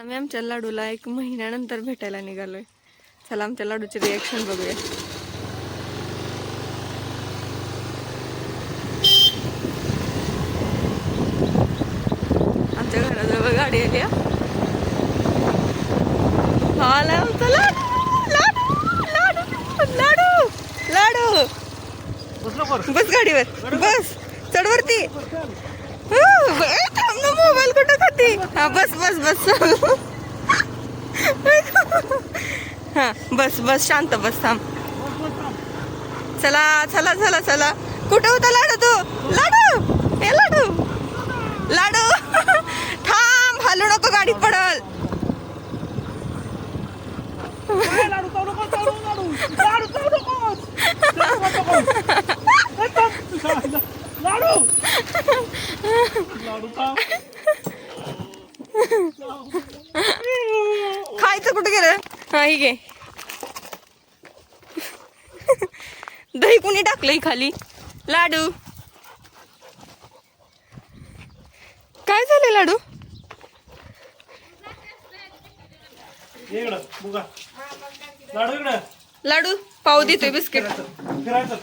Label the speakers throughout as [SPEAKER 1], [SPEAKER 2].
[SPEAKER 1] आम्ही आमच्या लाडूला एक महिन्यानंतर भेटायला निघालोय. चला आमच्या लाडूचे रिॲक्शन बघूया. आमच्या घराजवळ गाडी आली हा. लाडू लाडू लाडू लाडू लाडू. बस गाडीवर. बस. चढ वरती हं, ब- ए, थांब ना मोबाईल कुठं खाते हा बस बस बस. हा बस बस शांत बस थांब. चला चला चला चला. कुठं होता लाडू तू? लाडू! हे लाडू! लाडू! थांब हलू नको गाडी पडल.
[SPEAKER 2] लाडू चालू लाडू चालू लाडू लाडू चालू नको लाडू लाडू का
[SPEAKER 1] खायचं कुठं गेलं? हा ही घे. दही कुणी टाकलंय खाली? लाडू. काय झालं लाडू?
[SPEAKER 2] लाडू इकडं
[SPEAKER 1] लाडू पाव देतोय बिस्किट.
[SPEAKER 2] फिरायचं.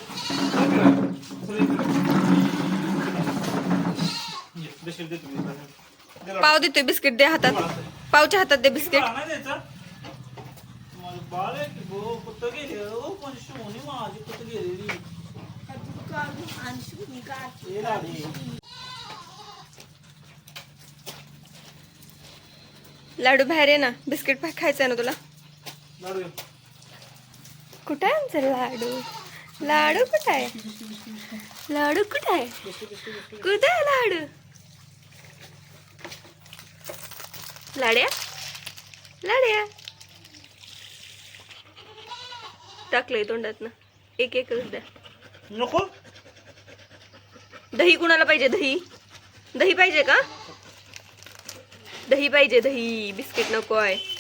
[SPEAKER 1] पाव देतोय बिस्किट दे हातात. पावच्या हातात दे बिस्किट.
[SPEAKER 2] लाडी.
[SPEAKER 1] बाहेर ये ना. बिस्किट पा- खायचंय ना तुला. कुठं आहे आमचं लाडू? लाडू कुठं आहे? लाडू कुठं आहे? कुठं आहे लाडू? लाड्या? लाड्या? टाकलंय तोंडात ना एक एकच द्या.
[SPEAKER 2] नको.
[SPEAKER 1] दही कुणाला पाहिजे? दही. दही पाहिजे का? दही पाहिजे दही. बिस्किट नको आहे